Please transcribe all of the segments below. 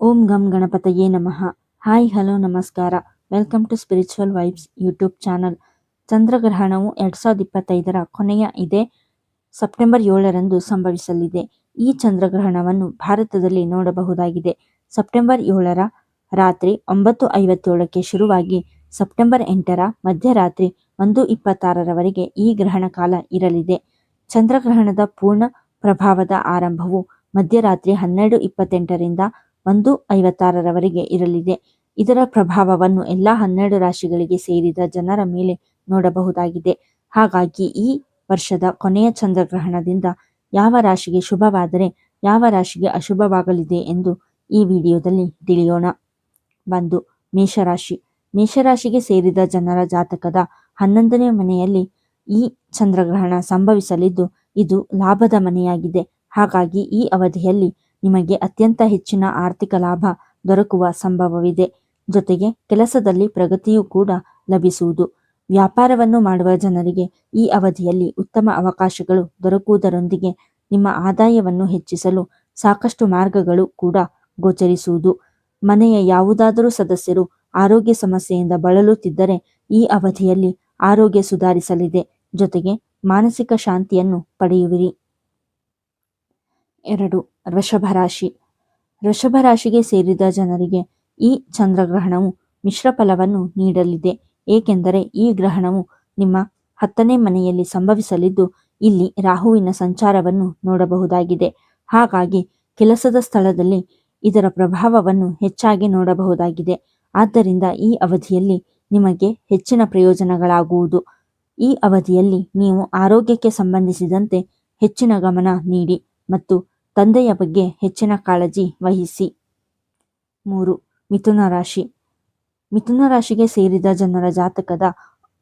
ಓಂ ಗಂ ಗಣಪತಯೇ ನಮಃ. ಹಾಯ್, ಹಲೋ, ನಮಸ್ಕಾರ. Welcome to spiritual vibes YouTube channel. ಚಂದ್ರಗ್ರಹಣವು ಎರಡು ಸಾವಿರದ ಇಪ್ಪತ್ತೈದರ ಕೊನೆಯ ಇದೆ ಸೆಪ್ಟೆಂಬರ್ ಏಳರಂದು ಸಂಭವಿಸಲಿದೆ. ಈ ಚಂದ್ರಗ್ರಹಣವನ್ನು ಭಾರತದಲ್ಲಿ ನೋಡಬಹುದಾಗಿದೆ. ಸೆಪ್ಟೆಂಬರ್ ಏಳರ ರಾತ್ರಿ ಒಂಬತ್ತು ಐವತ್ತೇಳಕ್ಕೆ ಶುರುವಾಗಿ ಸೆಪ್ಟೆಂಬರ್ ಎಂಟರ ಮಧ್ಯರಾತ್ರಿ ಒಂದು ಇಪ್ಪತ್ತಾರರವರೆಗೆ ಈ ಗ್ರಹಣ ಕಾಲ ಇರಲಿದೆ. ಚಂದ್ರಗ್ರಹಣದ ಪೂರ್ಣ ಪ್ರಭಾವದ ಆರಂಭವು ಮಧ್ಯರಾತ್ರಿ ಹನ್ನೆರಡು ಇಪ್ಪತ್ತೆಂಟರಿಂದ ಒಂದು ಐವತ್ತಾರರವರೆಗೆ ಇರಲಿದೆ. ಇದರ ಪ್ರಭಾವವನ್ನು ಎಲ್ಲ ಹನ್ನೆರಡು ರಾಶಿಗಳಿಗೆ ಸೇರಿದ ಜನರ ಮೇಲೆ ನೋಡಬಹುದಾಗಿದೆ. ಹಾಗಾಗಿ ಈ ವರ್ಷದ ಕೊನೆಯ ಚಂದ್ರಗ್ರಹಣದಿಂದ ಯಾವ ರಾಶಿಗೆ ಶುಭವಾದರೆ ಯಾವ ರಾಶಿಗೆ ಅಶುಭವಾಗಲಿದೆ ಎಂದು ಈ ವಿಡಿಯೋದಲ್ಲಿ ತಿಳಿಯೋಣ. ಒಂದು ಮೇಷರಾಶಿ. ಮೇಷರಾಶಿಗೆ ಸೇರಿದ ಜನರ ಜಾತಕದ ಹನ್ನೊಂದನೇ ಮನೆಯಲ್ಲಿ ಈ ಚಂದ್ರಗ್ರಹಣ ಸಂಭವಿಸಲಿದ್ದು, ಇದು ಲಾಭದ ಮನೆಯಾಗಿದೆ. ಹಾಗಾಗಿ ಈ ಅವಧಿಯಲ್ಲಿ ನಿಮಗೆ ಅತ್ಯಂತ ಹೆಚ್ಚಿನ ಆರ್ಥಿಕ ಲಾಭ ದೊರಕುವ ಸಂಭವವಿದೆ. ಜೊತೆಗೆ ಕೆಲಸದಲ್ಲಿ ಪ್ರಗತಿಯೂ ಕೂಡ ಲಭಿಸುವುದು. ವ್ಯಾಪಾರವನ್ನು ಮಾಡುವ ಜನರಿಗೆ ಈ ಅವಧಿಯಲ್ಲಿ ಉತ್ತಮ ಅವಕಾಶಗಳು ದೊರಕುವುದರೊಂದಿಗೆ ನಿಮ್ಮ ಆದಾಯವನ್ನು ಹೆಚ್ಚಿಸಲು ಸಾಕಷ್ಟು ಮಾರ್ಗಗಳು ಕೂಡ ಗೋಚರಿಸುವುದು. ಮನೆಯ ಯಾವುದಾದರೂ ಸದಸ್ಯರು ಆರೋಗ್ಯ ಸಮಸ್ಯೆಯಿಂದ ಬಳಲುತ್ತಿದ್ದರೆ ಈ ಅವಧಿಯಲ್ಲಿ ಆರೋಗ್ಯ ಸುಧಾರಿಸಲಿದೆ. ಜೊತೆಗೆ ಮಾನಸಿಕ ಶಾಂತಿಯನ್ನು ಪಡೆಯುವಿರಿ. ಎರಡು, ವೃಷಭ ರಾಶಿ. ವೃಷಭ ರಾಶಿಗೆ ಸೇರಿದ ಜನರಿಗೆ ಈ ಚಂದ್ರಗ್ರಹಣವು ಮಿಶ್ರ ಫಲವನ್ನು ನೀಡಲಿದೆ. ಏಕೆಂದರೆ ಈ ಗ್ರಹಣವು ನಿಮ್ಮ ಹತ್ತನೇ ಮನೆಯಲ್ಲಿ ಸಂಭವಿಸಲಿದ್ದು, ಇಲ್ಲಿ ರಾಹುವಿನ ಸಂಚಾರವನ್ನು ನೋಡಬಹುದಾಗಿದೆ. ಹಾಗಾಗಿ ಕೆಲಸದ ಸ್ಥಳದಲ್ಲಿ ಇದರ ಪ್ರಭಾವವನ್ನು ಹೆಚ್ಚಾಗಿ ನೋಡಬಹುದಾಗಿದೆ. ಆದ್ದರಿಂದ ಈ ಅವಧಿಯಲ್ಲಿ ನಿಮಗೆ ಹೆಚ್ಚಿನ ಪ್ರಯೋಜನಗಳಾಗುವುದು. ಈ ಅವಧಿಯಲ್ಲಿ ನೀವು ಆರೋಗ್ಯಕ್ಕೆ ಸಂಬಂಧಿಸಿದಂತೆ ಹೆಚ್ಚಿನ ಗಮನ ನೀಡಿ. ಮತ್ತು ತಂದೆಯ ಬಗ್ಗೆ ಹೆಚ್ಚಿನ ಕಾಳಜಿ ವಹಿಸಿ. ಮೂರು, ಮಿಥುನ ರಾಶಿ. ಮಿಥುನ ರಾಶಿಗೆ ಸೇರಿದ ಜನರ ಜಾತಕದ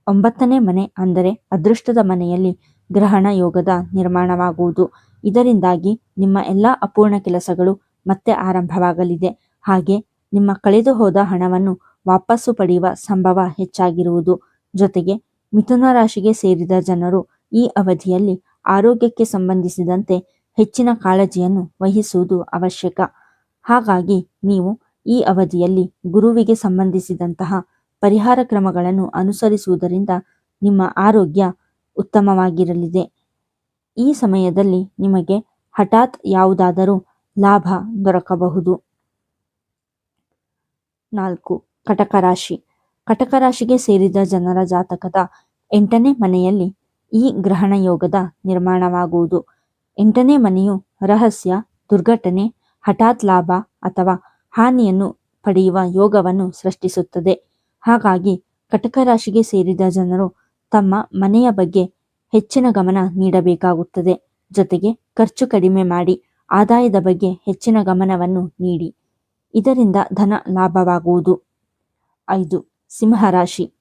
ಒಂಬತ್ತನೇ ಮನೆ ಅಂದರೆ ಅದೃಷ್ಟದ ಮನೆಯಲ್ಲಿ ಗ್ರಹಣ ಯೋಗದ ನಿರ್ಮಾಣವಾಗುವುದು. ಇದರಿಂದಾಗಿ ನಿಮ್ಮ ಎಲ್ಲ ಅಪೂರ್ಣ ಕೆಲಸಗಳು ಮತ್ತೆ ಆರಂಭವಾಗಲಿದೆ. ಹಾಗೆ ನಿಮ್ಮ ಕಳೆದು ಹೋದ ಹಣವನ್ನು ವಾಪಸ್ಸು ಪಡೆಯುವ ಸಂಭವ ಹೆಚ್ಚಾಗಿರುವುದು. ಜೊತೆಗೆ ಮಿಥುನ ರಾಶಿಗೆ ಸೇರಿದ ಜನರು ಈ ಅವಧಿಯಲ್ಲಿ ಆರೋಗ್ಯಕ್ಕೆ ಸಂಬಂಧಿಸಿದಂತೆ ಹೆಚ್ಚಿನ ಕಾಳಜಿಯನ್ನು ವಹಿಸುವುದು ಅವಶ್ಯಕ. ಹಾಗಾಗಿ ನೀವು ಈ ಅವಧಿಯಲ್ಲಿ ಗುರುವಿಗೆ ಸಂಬಂಧಿಸಿದಂತಹ ಪರಿಹಾರ ಕ್ರಮಗಳನ್ನು ಅನುಸರಿಸುವುದರಿಂದ ನಿಮ್ಮ ಆರೋಗ್ಯ ಉತ್ತಮವಾಗಿರಲಿದೆ. ಈ ಸಮಯದಲ್ಲಿ ನಿಮಗೆ ಹಠಾತ್ ಯಾವುದಾದರೂ ಲಾಭ ದೊರಕಬಹುದು. ನಾಲ್ಕು ಕಟಕ ರಾಶಿ ಕಟಕ ರಾಶಿಗೆ ಸೇರಿದ ಜನರ ಜಾತಕದ ಎಂಟನೇ ಮನೆಯಲ್ಲಿ ಈ ಗ್ರಹಣ ಯೋಗದ ನಿರ್ಮಾಣವಾಗುವುದು. ಎಂಟನೇ ಮನೆಯು ರಹಸ್ಯ, ದುರ್ಘಟನೆ, ಹಠಾತ್ ಲಾಭ ಅಥವಾ ಹಾನಿಯನ್ನು ಪಡೆಯುವ ಯೋಗವನ್ನು ಸೃಷ್ಟಿಸುತ್ತದೆ. ಹಾಗಾಗಿ ಕಟಕ ರಾಶಿಗೆ ಸೇರಿದ ಜನರು ತಮ್ಮ ಮನೆಯ ಬಗ್ಗೆ ಹೆಚ್ಚಿನ ಗಮನ ನೀಡಬೇಕಾಗುತ್ತದೆ. ಜೊತೆಗೆ ಖರ್ಚು ಕಡಿಮೆ ಮಾಡಿ ಆದಾಯದ ಬಗ್ಗೆ ಹೆಚ್ಚಿನ ಗಮನವನ್ನು ನೀಡಿ. ಇದರಿಂದ ಧನ ಲಾಭವಾಗುವುದು. ಐದು, ಸಿಂಹರಾಶಿ.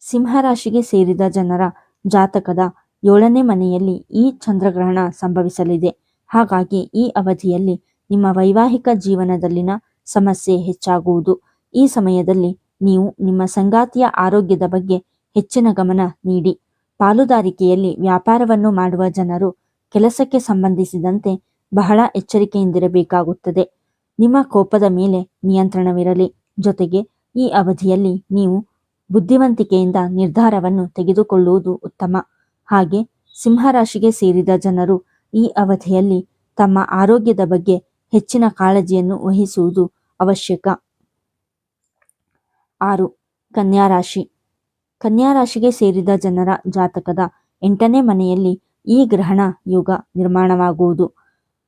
ಸಿಂಹರಾಶಿಗೆ ಸೇರಿದ ಜನರ ಜಾತಕದ ಏಳನೇ ಮನೆಯಲ್ಲಿ ಈ ಚಂದ್ರಗ್ರಹಣ ಸಂಭವಿಸಲಿದೆ. ಹಾಗಾಗಿ ಈ ಅವಧಿಯಲ್ಲಿ ನಿಮ್ಮ ವೈವಾಹಿಕ ಜೀವನದಲ್ಲಿನ ಸಮಸ್ಯೆ ಹೆಚ್ಚಾಗುವುದು. ಈ ಸಮಯದಲ್ಲಿ ನೀವು ನಿಮ್ಮ ಸಂಗಾತಿಯ ಆರೋಗ್ಯದ ಬಗ್ಗೆ ಹೆಚ್ಚಿನ ಗಮನ ನೀಡಿ. ಪಾಲುದಾರಿಕೆಯಲ್ಲಿ ವ್ಯಾಪಾರವನ್ನು ಮಾಡುವ ಜನರು ಕೆಲಸಕ್ಕೆ ಸಂಬಂಧಿಸಿದಂತೆ ಬಹಳ ಎಚ್ಚರಿಕೆಯಿಂದಿರಬೇಕಾಗುತ್ತದೆ. ನಿಮ್ಮ ಕೋಪದ ಮೇಲೆ ನಿಯಂತ್ರಣವಿರಲಿ. ಜೊತೆಗೆ ಈ ಅವಧಿಯಲ್ಲಿ ನೀವು ಬುದ್ಧಿವಂತಿಕೆಯಿಂದ ನಿರ್ಧಾರವನ್ನು ತೆಗೆದುಕೊಳ್ಳುವುದು ಉತ್ತಮ. ಹಾಗೆ ಸಿಂಹರಾಶಿಗೆ ಸೇರಿದ ಜನರು ಈ ಅವಧಿಯಲ್ಲಿ ತಮ್ಮ ಆರೋಗ್ಯದ ಬಗ್ಗೆ ಹೆಚ್ಚಿನ ಕಾಳಜಿಯನ್ನು ವಹಿಸುವುದು ಅವಶ್ಯಕ. ಆರು, ಕನ್ಯಾ ರಾಶಿ. ಕನ್ಯಾ ರಾಶಿಗೆ ಸೇರಿದ ಜನರ ಜಾತಕದ ಎಂಟನೇ ಮನೆಯಲ್ಲಿ ಈ ಗ್ರಹಣ ಯೋಗ ನಿರ್ಮಾಣವಾಗುವುದು.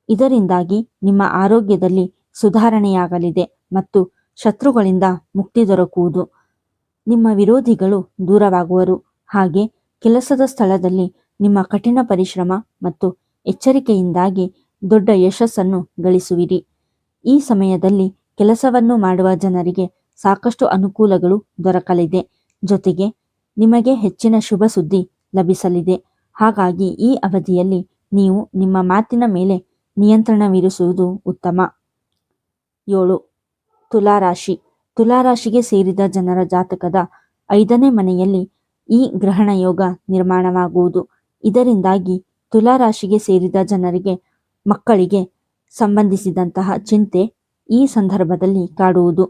ಇದರಿಂದಾಗಿ ನಿಮ್ಮ ಆರೋಗ್ಯದಲ್ಲಿ ಸುಧಾರಣೆಯಾಗಲಿದೆ ಮತ್ತು ಶತ್ರುಗಳಿಂದ ಮುಕ್ತಿ ದೊರಕುವುದು. ನಿಮ್ಮ ವಿರೋಧಿಗಳು ದೂರವಾಗುವರು. ಹಾಗೆ ಕೆಲಸದ ಸ್ಥಳದಲ್ಲಿ ನಿಮ್ಮ ಕಠಿಣ ಪರಿಶ್ರಮ ಮತ್ತು ಎಚ್ಚರಿಕೆಯಿಂದಾಗಿ ದೊಡ್ಡ ಯಶಸ್ಸನ್ನು ಗಳಿಸುವಿರಿ. ಈ ಸಮಯದಲ್ಲಿ ಕೆಲಸವನ್ನು ಮಾಡುವ ಜನರಿಗೆ ಸಾಕಷ್ಟು ಅನುಕೂಲಗಳು ದೊರಕಲಿದೆ. ಜೊತೆಗೆ ನಿಮಗೆ ಹೆಚ್ಚಿನ ಶುಭ ಸುದ್ದಿ ಲಭಿಸಲಿದೆ. ಹಾಗಾಗಿ ಈ ಅವಧಿಯಲ್ಲಿ ನೀವು ನಿಮ್ಮ ಮಾತಿನ ಮೇಲೆ ನಿಯಂತ್ರಣವಿರಿಸುವುದು ಉತ್ತಮ. ಏಳು. ತುಲಾರಾಶಿ. ತುಲಾರಾಶಿಗೆ ಸೇರಿದ ಜನರ ಜಾತಕದ ಐದನೇ ಮನೆಯಲ್ಲಿ ಈ ಗ್ರಹಣ ಯೋಗ ನಿರ್ಮಾಣವಾಗುವುದು. ಇದರಿಂದಾಗಿ ತುಲಾರಾಶಿಗೆ ಸೇರಿದ ಜನರಿಗೆ, ಮಕ್ಕಳಿಗೆ ಸಂಬಂಧಿಸಿದಂತಹ ಚಿಂತೆ ಈ ಸಂದರ್ಭದಲ್ಲಿ ಕಾಡುವುದು.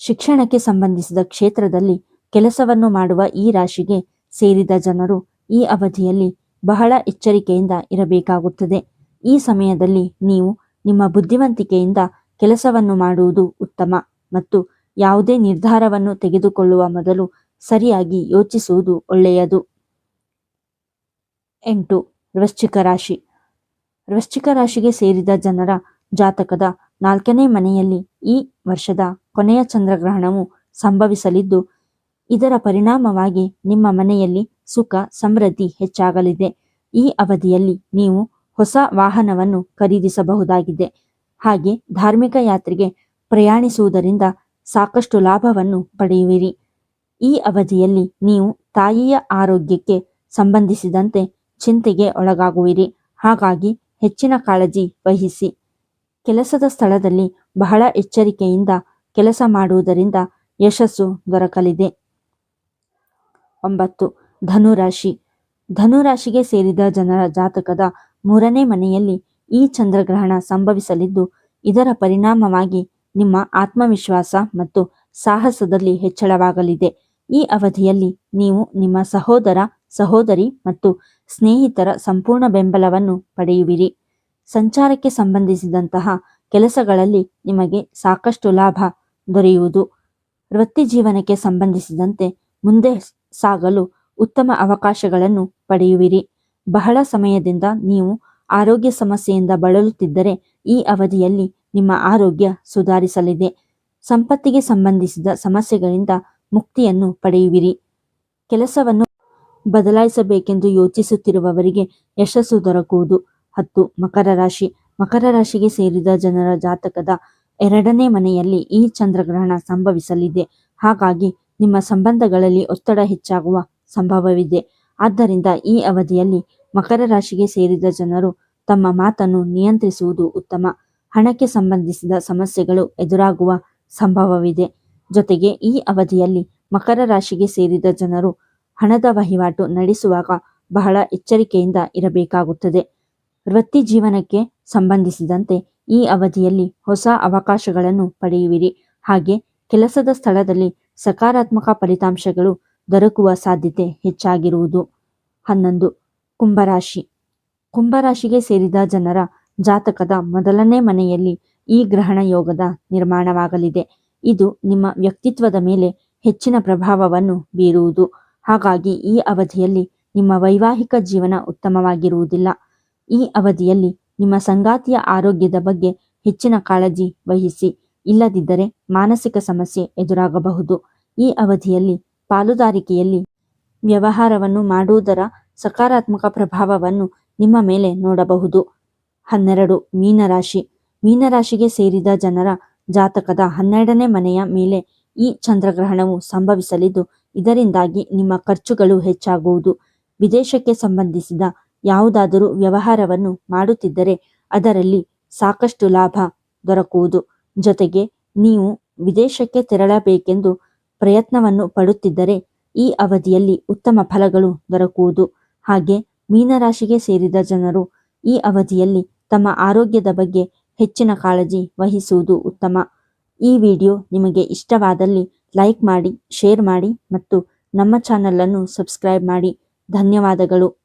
ಶಿಕ್ಷಣಕ್ಕೆ ಸಂಬಂಧಿಸಿದ ಕ್ಷೇತ್ರದಲ್ಲಿ ಕೆಲಸವನ್ನು ಮಾಡುವ ಈ ರಾಶಿಗೆ ಸೇರಿದ ಜನರು ಈ ಅವಧಿಯಲ್ಲಿ ಬಹಳ ಎಚ್ಚರಿಕೆಯಿಂದ ಇರಬೇಕಾಗುತ್ತದೆ. ಈ ಸಮಯದಲ್ಲಿ ನೀವು ನಿಮ್ಮ ಬುದ್ಧಿವಂತಿಕೆಯಿಂದ ಕೆಲಸವನ್ನು ಮಾಡುವುದು ಉತ್ತಮ ಮತ್ತು ಯಾವುದೇ ನಿರ್ಧಾರವನ್ನು ತೆಗೆದುಕೊಳ್ಳುವ ಮೊದಲು ಸರಿಯಾಗಿ ಯೋಚಿಸುವುದು ಒಳ್ಳೆಯದು. ಎಂಟು, ವೃಶ್ಚಿಕ ರಾಶಿ. ವೃಶ್ಚಿಕ ರಾಶಿಗೆ ಸೇರಿದ ಜನರ ಜಾತಕದ ನಾಲ್ಕನೇ ಮನೆಯಲ್ಲಿ ಈ ವರ್ಷದ ಕೊನೆಯ ಚಂದ್ರಗ್ರಹಣವು ಸಂಭವಿಸಲಿದ್ದು, ಇದರ ಪರಿಣಾಮವಾಗಿ ನಿಮ್ಮ ಮನೆಯಲ್ಲಿ ಸುಖ, ಸಮೃದ್ಧಿ ಹೆಚ್ಚಾಗಲಿದೆ. ಈ ಅವಧಿಯಲ್ಲಿ ನೀವು ಹೊಸ ವಾಹನವನ್ನು ಖರೀದಿಸಬಹುದಾಗಿದೆ. ಹಾಗೆ ಧಾರ್ಮಿಕ ಯಾತ್ರೆಗೆ ಪ್ರಯಾಣಿಸುವುದರಿಂದ ಸಾಕಷ್ಟು ಲಾಭವನ್ನು ಪಡೆಯುವಿರಿ. ಈ ಅವಧಿಯಲ್ಲಿ ನೀವು ತಾಯಿಯ ಆರೋಗ್ಯಕ್ಕೆ ಸಂಬಂಧಿಸಿದಂತೆ ಚಿಂತೆಗೆ ಒಳಗಾಗುವಿರಿ. ಹಾಗಾಗಿ ಹೆಚ್ಚಿನ ಕಾಳಜಿ ವಹಿಸಿ. ಕೆಲಸದ ಸ್ಥಳದಲ್ಲಿ ಬಹಳ ಎಚ್ಚರಿಕೆಯಿಂದ ಕೆಲಸ ಮಾಡುವುದರಿಂದ ಯಶಸ್ಸು ದೊರಕಲಿದೆ. ಒಂಬತ್ತು, ಧನುರಾಶಿ. ಧನುರಾಶಿಗೆ ಸೇರಿದ ಜನರ ಜಾತಕದ ಮೂರನೇ ಮನೆಯಲ್ಲಿ ಈ ಚಂದ್ರಗ್ರಹಣ ಸಂಭವಿಸಲಿದ್ದು, ಇದರ ಪರಿಣಾಮವಾಗಿ ನಿಮ್ಮ ಆತ್ಮವಿಶ್ವಾಸ ಮತ್ತು ಸಾಹಸದಲ್ಲಿ ಹೆಚ್ಚಳವಾಗಲಿದೆ. ಈ ಅವಧಿಯಲ್ಲಿ ನೀವು ನಿಮ್ಮ ಸಹೋದರ, ಸಹೋದರಿ ಮತ್ತು ಸ್ನೇಹಿತರ ಸಂಪೂರ್ಣ ಬೆಂಬಲವನ್ನು ಪಡೆಯುವಿರಿ. ಸಂಚಾರಕ್ಕೆ ಸಂಬಂಧಿಸಿದಂತಹ ಕೆಲಸಗಳಲ್ಲಿ ನಿಮಗೆ ಸಾಕಷ್ಟು ಲಾಭ ದೊರೆಯುವುದು. ವೃತ್ತಿ ಜೀವನಕ್ಕೆ ಸಂಬಂಧಿಸಿದಂತೆ ಮುಂದೆ ಸಾಗಲು ಉತ್ತಮ ಅವಕಾಶಗಳನ್ನು ಪಡೆಯುವಿರಿ. ಬಹಳ ಸಮಯದಿಂದ ನೀವು ಆರೋಗ್ಯ ಸಮಸ್ಯೆಯಿಂದ ಬಳಲುತ್ತಿದ್ದರೆ ಈ ಅವಧಿಯಲ್ಲಿ ನಿಮ್ಮ ಆರೋಗ್ಯ ಸುಧಾರಿಸಲಿದೆ. ಸಂಪತ್ತಿಗೆ ಸಂಬಂಧಿಸಿದ ಸಮಸ್ಯೆಗಳಿಂದ ಮುಕ್ತಿಯನ್ನು ಪಡೆಯುವಿರಿ. ಕೆಲಸವನ್ನು ಬದಲಾಯಿಸಬೇಕೆಂದು ಯೋಚಿಸುತ್ತಿರುವವರಿಗೆ ಯಶಸ್ಸು ದೊರಕುವುದು ಹತ್ತು. ಮಕರ ರಾಶಿ. ಮಕರ ರಾಶಿಗೆ ಸೇರಿದ ಜನರ ಜಾತಕದ ಎರಡನೇ ಮನೆಯಲ್ಲಿ ಈ ಚಂದ್ರಗ್ರಹಣ ಸಂಭವಿಸಲಿದೆ. ಹಾಗಾಗಿ ನಿಮ್ಮ ಸಂಬಂಧಗಳಲ್ಲಿ ಒತ್ತಡ ಹೆಚ್ಚಾಗುವ ಸಂಭವವಿದೆ. ಆದ್ದರಿಂದ ಈ ಅವಧಿಯಲ್ಲಿ ಮಕರ ರಾಶಿಗೆ ಸೇರಿದ ಜನರು ತಮ್ಮ ಮಾತನ್ನು ನಿಯಂತ್ರಿಸುವುದು ಉತ್ತಮ. ಹಣಕ್ಕೆ ಸಂಬಂಧಿಸಿದ ಸಮಸ್ಯೆಗಳು ಎದುರಾಗುವ ಸಂಭವವಿದೆ. ಜೊತೆಗೆ ಈ ಅವಧಿಯಲ್ಲಿ ಮಕರ ರಾಶಿಗೆ ಸೇರಿದ ಜನರು ಹಣದ ವಹಿವಾಟು ನಡೆಸುವಾಗ ಬಹಳ ಎಚ್ಚರಿಕೆಯಿಂದ ಇರಬೇಕಾಗುತ್ತದೆ. ವೃತ್ತಿ ಜೀವನಕ್ಕೆ ಸಂಬಂಧಿಸಿದಂತೆ ಈ ಅವಧಿಯಲ್ಲಿ ಹೊಸ ಅವಕಾಶಗಳನ್ನು ಪಡೆಯುವಿರಿ. ಹಾಗೆ ಕೆಲಸದ ಸ್ಥಳದಲ್ಲಿ ಸಕಾರಾತ್ಮಕ ಫಲಿತಾಂಶಗಳು ದೊರಕುವ ಸಾಧ್ಯತೆ ಹೆಚ್ಚಾಗಿರುವುದು. ಹನ್ನೊಂದು, ಕುಂಭರಾಶಿ. ಕುಂಭರಾಶಿಗೆ ಸೇರಿದ ಜನರ ಜಾತಕದ ಮೊದಲನೇ ಮನೆಯಲ್ಲಿ ಈ ಗ್ರಹಣ ಯೋಗದ ನಿರ್ಮಾಣವಾಗಲಿದೆ. ಇದು ನಿಮ್ಮ ವ್ಯಕ್ತಿತ್ವದ ಮೇಲೆ ಹೆಚ್ಚಿನ ಪ್ರಭಾವವನ್ನು ಬೀರುವುದು. ಹಾಗಾಗಿ ಈ ಅವಧಿಯಲ್ಲಿ ನಿಮ್ಮ ವೈವಾಹಿಕ ಜೀವನ ಉತ್ತಮವಾಗಿರುವುದಿಲ್ಲ. ಈ ಅವಧಿಯಲ್ಲಿ ನಿಮ್ಮ ಸಂಗಾತಿಯ ಆರೋಗ್ಯದ ಬಗ್ಗೆ ಹೆಚ್ಚಿನ ಕಾಳಜಿ ವಹಿಸಿ, ಇಲ್ಲದಿದ್ದರೆ ಮಾನಸಿಕ ಸಮಸ್ಯೆ ಎದುರಾಗಬಹುದು. ಈ ಅವಧಿಯಲ್ಲಿ ಪಾಲುದಾರಿಕೆಯಲ್ಲಿ ವ್ಯವಹಾರವನ್ನು ಮಾಡುವುದರ ಸಕಾರಾತ್ಮಕ ಪ್ರಭಾವವನ್ನು ನಿಮ್ಮ ಮೇಲೆ ನೋಡಬಹುದು. ಹನ್ನೆರಡು, ಮೀನರಾಶಿ. ಮೀನರಾಶಿಗೆ ಸೇರಿದ ಜನರ ಜಾತಕದ ಹನ್ನೆರಡನೇ ಮನೆಯ ಮೇಲೆ ಈ ಚಂದ್ರಗ್ರಹಣವು ಸಂಭವಿಸಲಿದ್ದು, ಇದರಿಂದಾಗಿ ನಿಮ್ಮ ಖರ್ಚುಗಳು ಹೆಚ್ಚಾಗುವುದು. ವಿದೇಶಕ್ಕೆ ಸಂಬಂಧಿಸಿದ ಯಾವುದಾದರೂ ವ್ಯವಹಾರವನ್ನು ಮಾಡುತ್ತಿದ್ದರೆ ಅದರಲ್ಲಿ ಸಾಕಷ್ಟು ಲಾಭ ದೊರಕುವುದು. ಜೊತೆಗೆ ನೀವು ವಿದೇಶಕ್ಕೆ ತೆರಳಬೇಕೆಂದು ಪ್ರಯತ್ನವನ್ನು ಪಡುತ್ತಿದ್ದರೆ ಈ ಅವಧಿಯಲ್ಲಿ ಉತ್ತಮ ಫಲಗಳು ದೊರಕುವುದು. ಹಾಗೆ ಮೀನರಾಶಿಗೆ ಸೇರಿದ ಜನರು ಈ ಅವಧಿಯಲ್ಲಿ ತಮ್ಮ ಆರೋಗ್ಯದ ಬಗ್ಗೆ ಹೆಚ್ಚಿನ ಕಾಳಜಿ ವಹಿಸುವುದು ಉತ್ತಮ. ಈ ವಿಡಿಯೋ ನಿಮಗೆ ಇಷ್ಟವಾದಲ್ಲಿ ಲೈಕ್ ಮಾಡಿ, ಶೇರ್ ಮಾಡಿ ಮತ್ತು ನಮ್ಮ ಚಾನಲನ್ನು ಸಬ್ಸ್ಕ್ರೈಬ್ ಮಾಡಿ. ಧನ್ಯವಾದಗಳು.